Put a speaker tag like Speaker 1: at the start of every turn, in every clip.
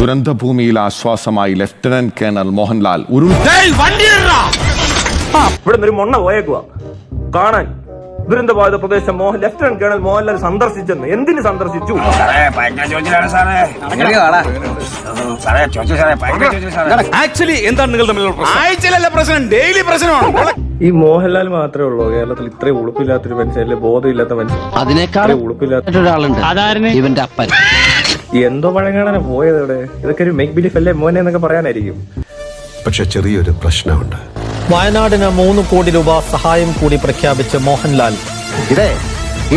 Speaker 1: ദുരന്തഭൂമിയിൽ ആശ്വാസമായി lieutenant colonel Mohanlal ഉരുൾ
Speaker 2: ഒരു മൊണ്ണ പോയേക്കുക കാണാൻ ദുരന്തബാധിത പ്രദേശം മോഹൻ ലഫ്റ്റനന്റ് കേണൽ മോഹൻലാൽ സന്ദർശിച്ചെന്ന്. എന്തിന് സന്ദർശിച്ചു?
Speaker 3: ആക്ച്വലി എന്താണ് നിങ്ങൾ തമ്മിലുള്ള പ്രശ്നം? ആഴ്ചയിലല്ല പ്രശ്നം? ഡെയിലി പ്രശ്നമാണ്.
Speaker 2: ഈ മോഹൻലാൽ മാത്രമേ ഉള്ളൂ. കേരളത്തിൽ ഇത്രയും ഉളുപ്പില്ലാത്തൊരു മനുഷ്യൻ അല്ലെ? ബോധമില്ലാത്ത മനുഷ്യൻ.
Speaker 4: അതിനേക്കാൾ
Speaker 2: ഉളുപ്പില്ലാത്ത
Speaker 4: ഒരാളുണ്ട്. ഇവന്റെ അപ്പൻ.
Speaker 2: എന്തോ പഴങ്ങാനാണ് പോയത് ഇവിടെ ഇതൊക്കെ ഒരു മേക്ക് ബിലീഫ് അല്ലേ മോനെ എന്നൊക്കെ പറയാനായിരിക്കും.
Speaker 5: പക്ഷെ ചെറിയൊരു പ്രശ്നമുണ്ട്.
Speaker 6: വയനാടിന് മൂന്ന് കോടി രൂപ സഹായം കൂടി പ്രഖ്യാപിച്ച് മോഹൻലാൽ.
Speaker 4: ഇതേ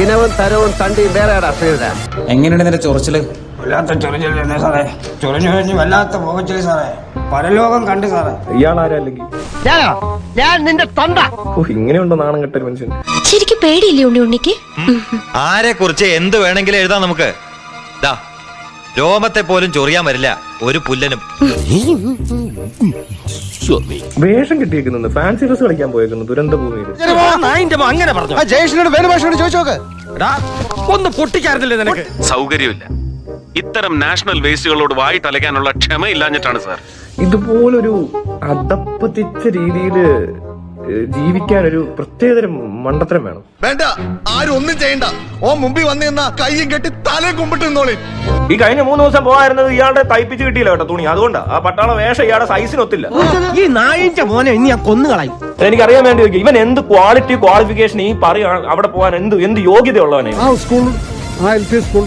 Speaker 4: ഇനവും തരവും തണ്ടിയും വേറെ ശ്രീധര
Speaker 3: എങ്ങനെയുണ്ട് നിന്റെ ചൊറിച്ചിൽ?
Speaker 7: വല്ലാത്ത ചൊറിഞ്ഞില്ലേ സാറേ? ചൊറിഞ്ഞു കഴിഞ്ഞ് വല്ലാത്ത പോകച്ചിൽ സാറേ. പരലോകം കണ്ടു സാറേ.
Speaker 2: ഇയാൾ
Speaker 4: ഞാനോ? ഞാൻ നിന്റെ തൊണ്ട.
Speaker 2: ഇങ്ങനെയുണ്ടോ നാണം കെട്ടൊരു മനുഷ്യൻ?
Speaker 8: ശരിക്കും പേടിയില്ലേ ഉണ്ണി ഉണ്ണിക്ക്?
Speaker 9: ആരെ കുറിച്ച് എന്ത് വേണമെങ്കിലും എഴുതാം നമുക്ക്. ദാ രോമത്തെ പോലും ചൊറിയാൻ വരില്ല. ഒരു പുല്ലനും.
Speaker 2: വേഷം കിട്ടിയേക്കുന്നത് ഫാൻസി ഡ്രസ് കളിക്കാൻ പോയേക്കുന്നു ദുരന്ത ഭൂമിയിൽ
Speaker 3: അങ്ങനെ പറഞ്ഞു.
Speaker 4: ജയേഷിനോട് വേണുഭാഷയോട് ചോദിച്ചോക്ക്
Speaker 3: ഒന്ന് പൊട്ടിക്കാറില്ലേ നിനക്ക്?
Speaker 10: സൗകര്യമില്ല. ഇത്തരം നാഷണൽ വേസ്റ്റുകളോട് വായിട്ടലയ്ക്കാനുള്ള ക്ഷമയില്ലാഞ്ഞിട്ടാണ് സാർ.
Speaker 2: ഇതുപോലൊരു അധപ്പതിച്ച രീതിയിൽ ജീവിക്കാൻ ഒരു പ്രത്യേകതരം മണ്ടത്തരം വേണം.
Speaker 5: വേണ്ട. ആരും ഒന്നും ചെയ്യണ്ട. ഓ മുമ്പിൽ വന്നു നിന്ന കയ്യും കെട്ടി തലയും കുമ്പിട്ട് നിന്നോളി.
Speaker 2: ഈ കഴിഞ്ഞ മൂന്ന് ദിവസം പോകായിരുന്നത് ഇയാളുടെ തയ്പ്പിച്ച് കിട്ടിയില്ല കേട്ടോ തുണി. അതുകൊണ്ടാ. ആ പട്ടാള വേഷം ഇയാളുടെ സൈസിനൊത്തില്ല
Speaker 4: ഈ നായിച്ച മോനെ ഇനി ഞാൻ എനിക്ക്
Speaker 2: എനിക്കറിയാൻ വേണ്ടി ഇവൻ എന്ത് ക്വാളിറ്റി ക്വാളിഫിക്കേഷൻ ഈ പറയുക അവിടെ പോകാൻ എന്ത് എന്ത് യോഗ്യതയുള്ളവനെ
Speaker 11: ആ സ്കൂൾ ആ എൽ പി സ്കൂൾ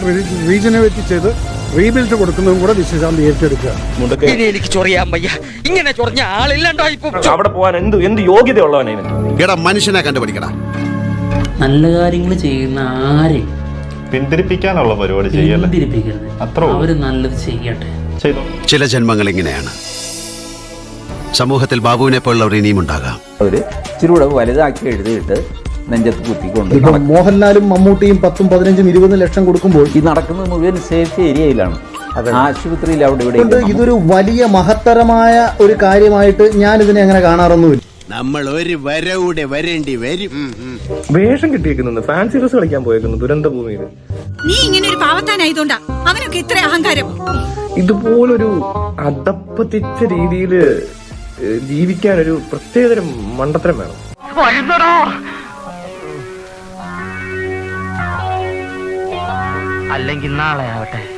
Speaker 11: റീജനറേറ്റ് ചെയ്ത് റീബിൽഡ് കൊടുക്കുന്നതും കൂടെ വിശേഷാന്തി ഏറ്റെടുക്കുക.
Speaker 4: എനിക്ക് ചൊറിയാൻ വയ്യ. ഇങ്ങനെ ചൊറിഞ്ഞ ആളില്ലണ്ടോ ഇപ്പൊ?
Speaker 2: അവിടെ പോകാൻ എന്ത് എന്ത് യോഗ്യത ഉള്ളവനെ
Speaker 5: എടാ മനുഷ്യനെ കണ്ടുപിടിക്കടാ.
Speaker 12: നല്ല കാര്യങ്ങൾ ചെയ്യുന്ന ആരെ?
Speaker 11: പിന്തിരിപ്പിക്കാനുള്ള പരിപാടി
Speaker 12: പിന്തിരിപ്പിക്കരുത്. അവർ നല്ലത് ചെയ്യട്ടെ.
Speaker 5: ചില ജന്മങ്ങൾ ഇങ്ങനെയാണ്. സമൂഹത്തിൽ ബാബുവിനെ പോലുള്ളവർ ഇനിയും ഉണ്ടാകാം.
Speaker 7: അവർ ഇച്ചിരി കൂടെ വലുതാക്കി എഴുതിയിട്ട് നെഞ്ചത്ത് കുത്തിക്കൊണ്ട്
Speaker 11: ഇപ്പൊ മോഹൻലാലും മമ്മൂട്ടിയും പത്തും പതിനഞ്ചും ഇരുപതും ലക്ഷം കൊടുക്കുമ്പോൾ
Speaker 7: ഈ നടക്കുന്നത് മുഴുവൻ സേഫ് ഏരിയയിലാണ്. ആശുപത്രിയിൽ അവിടെ ഇവിടെ
Speaker 11: ഇതൊരു വലിയ മഹത്തരമായ ഒരു കാര്യമായിട്ട് ഞാൻ ഇതിനെ അങ്ങനെ കാണാറൊന്നുമില്ല.
Speaker 5: നമ്മൾ ഒരു വരവിടെ വരേണ്ടി വരും.
Speaker 2: വേഷം കിട്ടിയിരിക്കുന്നു ഫാൻസി ഡ്രസ് കളിക്കാൻ പോയേക്കുന്നു ദുരന്ത ഭൂമിയിൽ
Speaker 8: നീ ഇങ്ങനെ ഒരു പാവത്താനായതുകൊണ്ടാ അവനൊക്കെ ഇത്ര അഹങ്കാരം.
Speaker 2: ഇതുപോലൊരു അധപ്പതിച്ച രീതിയിൽ ജീവിക്കാൻ ഒരു പ്രത്യേകതരം മണ്ടത്തരം വേണം.
Speaker 4: അല്ലെങ്കിൽ നാളെ ആവട്ടെ.